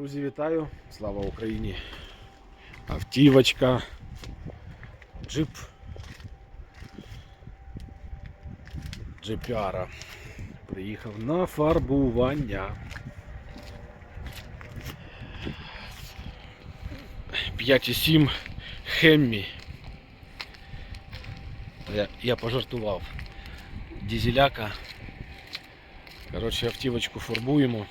Друзі, вітаю! Слава Україні! Автівочка, джип. Джипяра. Приїхав на фарбування. 5,7 Хеммі. Я, я пожартував. Дізеляка. Коротше, автівочку фарбуємо.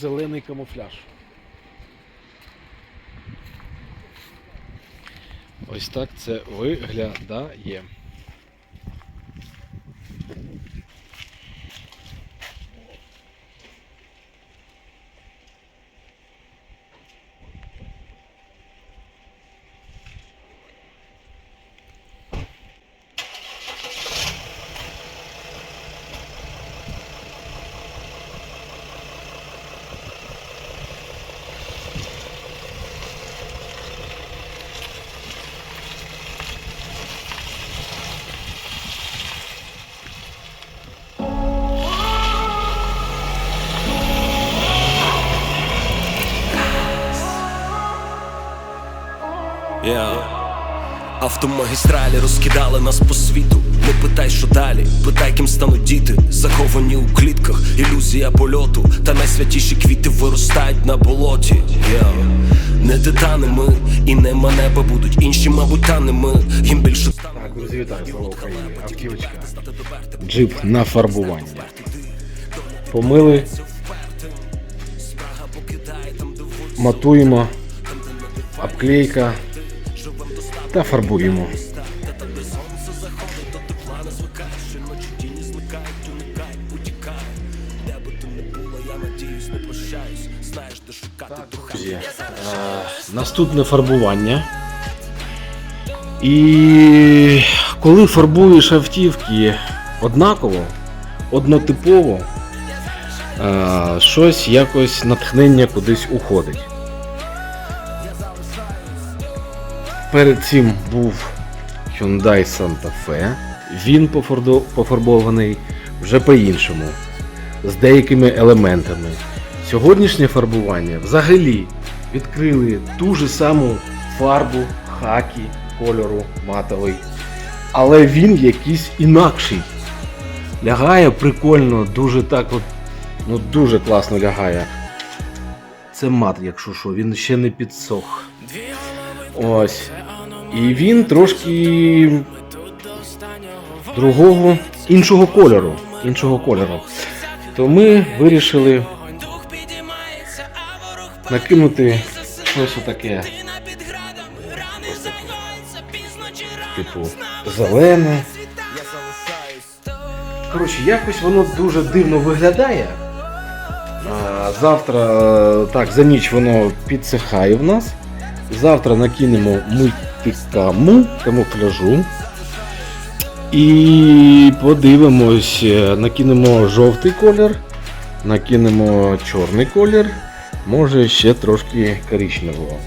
Зелений камуфляж. Ось так це виглядає. Yeah. Автомагістралі розкидали нас по світу. Не питай, що далі, питай, ким стануть діти, заховані у клітках, ілюзія польоту, та найсвятіші квіти виростають на болоті. Yeah. Не титани ми, і нема неба будуть інші, мабуть, та ми. Їм більше. Так, друзі, вітаю, слава Україні. Автівочка. Джип на фарбування. Помили. Матуємо. Обклейка. Та фарбуємо. Друзі, е, наступне фарбування. І коли фарбуєш автівки однаково, однотипово, е, щось якось натхнення кудись уходить. Перед цим був Hyundai Santa Fe. Він пофарбований вже по-іншому, з деякими елементами. Сьогоднішнє фарбування взагалі відкрили ту ж саму фарбу хакі кольору матовий, але він якийсь інакший. Лягає прикольно, дуже так от, ну дуже класно лягає. Це мат, якщо що, він ще не підсох. Ось. І він трошки другого, іншого кольору. Іншого кольору. То ми вирішили накинути щось таке. Типу зелене. Коротше, якось воно дуже дивно виглядає. А, завтра, так, за ніч воно підсихає в нас. Завтра накинемо мультикаму, камуфляжу. І подивимось, накинемо жовтий колір, накинемо чорний колір, може ще трошки коричневого.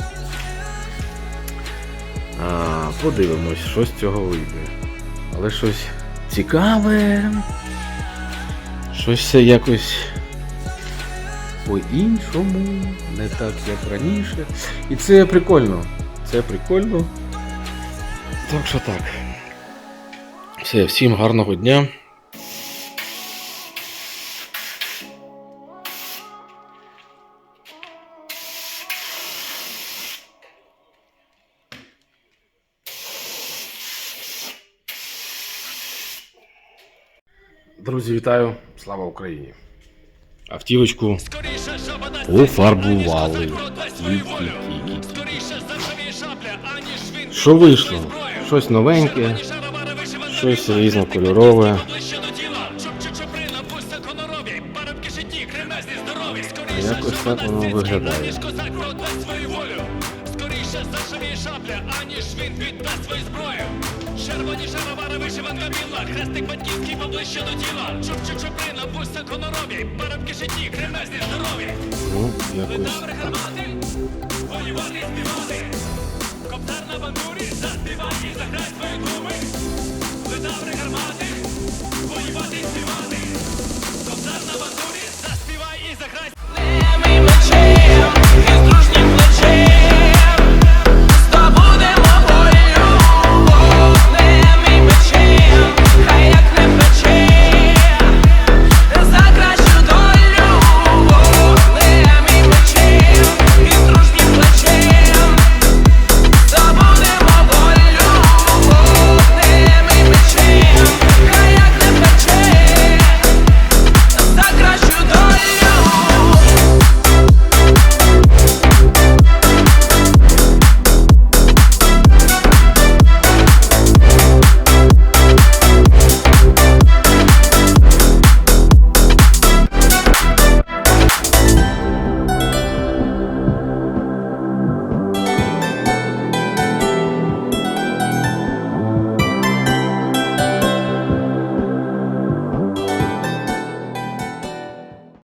А, подивимось, що з цього вийде. Але щось цікаве. Щось якось по-іншому, не так як раніше. І це прикольно. Це прикольно. Так що так. Все, всім гарного дня. Друзі, вітаю! Слава Україні! Автівочку пофарбували. Що вийшло? Щось новеньке, щось різнокольорове. Якось так воно виглядає. Скоріше зашивіє шабля, аніж він віддасть свою зброю. Червоні шаровари, вишиванка біла, хрестик батьківський поближче до тіла. Чуп-чуп чуприна, пусть коноробі, парабки житті, кремезні здорові. Ну, Добре так. гармати, воювати співати. Коптар на бандурі, заспівай